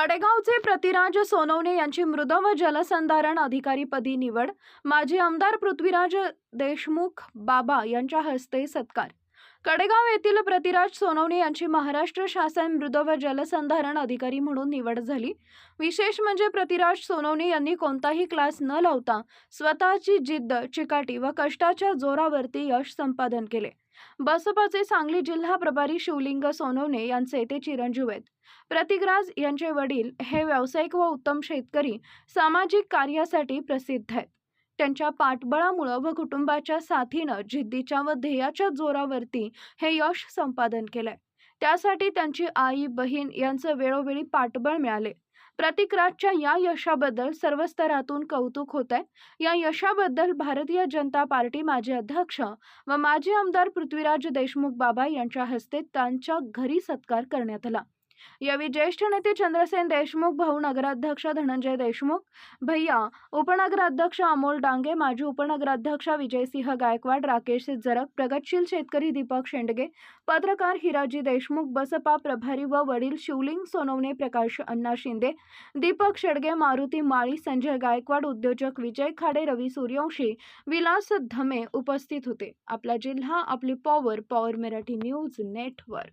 कडेगावचे प्रतिराज सोनवणे यांची मृद व जलसंधारण अधिकारीपदी निवड. माजी आमदार पृथ्वीराज देशमुख बाबा यांच्या हस्ते सत्कार. कडेगाव येथील प्रतिराज सोनवणे यांची महाराष्ट्र शासन मृद व जलसंधारण अधिकारी म्हणून निवड झाली. विशेष म्हणजे प्रतिराज सोनवणे यांनी कोणताही क्लास न लावता स्वतःची जिद्द चिकाटी व कष्टाच्या जोरावरती यश संपादन केले. बसपाचे सांगली जिल्हा प्रभारी शिवलिंग सोनवणे यांचे ते चिरंजीव आहेत. प्रतिकराज यांचे वडील हे व्यावसायिक व उत्तम शेतकरी सामाजिक कार्यासाठी प्रसिद्ध आहेत. त्यांच्या पाठबळामुळं व कुटुंबाच्या साथीनं जिद्दीच्या व ध्येयाच्या जोरावरती हे यश संपादन केलंय. त्यासाठी त्यांची आई बहीण यांचं वेळोवेळी पाठबळ मिळाले. प्रतिकराजच्या या यशाबद्दल सर्व स्तरातून कौतुक होत आहे या यशाबद्दल भारतीय जनता पार्टी माजी अध्यक्ष व माजी आमदार पृथ्वीराज देशमुख बाबा यांच्या हस्ते त्यांच्या घरी सत्कार करण्यात आला. यावेळी ज्येष्ठ नेते चंद्रसेन देशमुख भाऊ नगराध्यक्ष धनंजय देशमुख भैया उपनगराध्यक्ष अमोल डांगे माजी उपनगराध्यक्ष विजयसिंह गायकवाड राकेश जरक प्रगतशील शेतकरी दीपक शेंडगे पत्रकार हिराजी देशमुख बसपा प्रभारी व वडील शिवलिंग सोनवणे प्रकाश अण्णा शिंदे दीपक शेडगे मारुती माळी संजय गायकवाड उद्योजक विजय खाडे रवी सूर्यवंशी विलास धमे उपस्थित होते. आपला जिल्हा आपली power power Marathi news network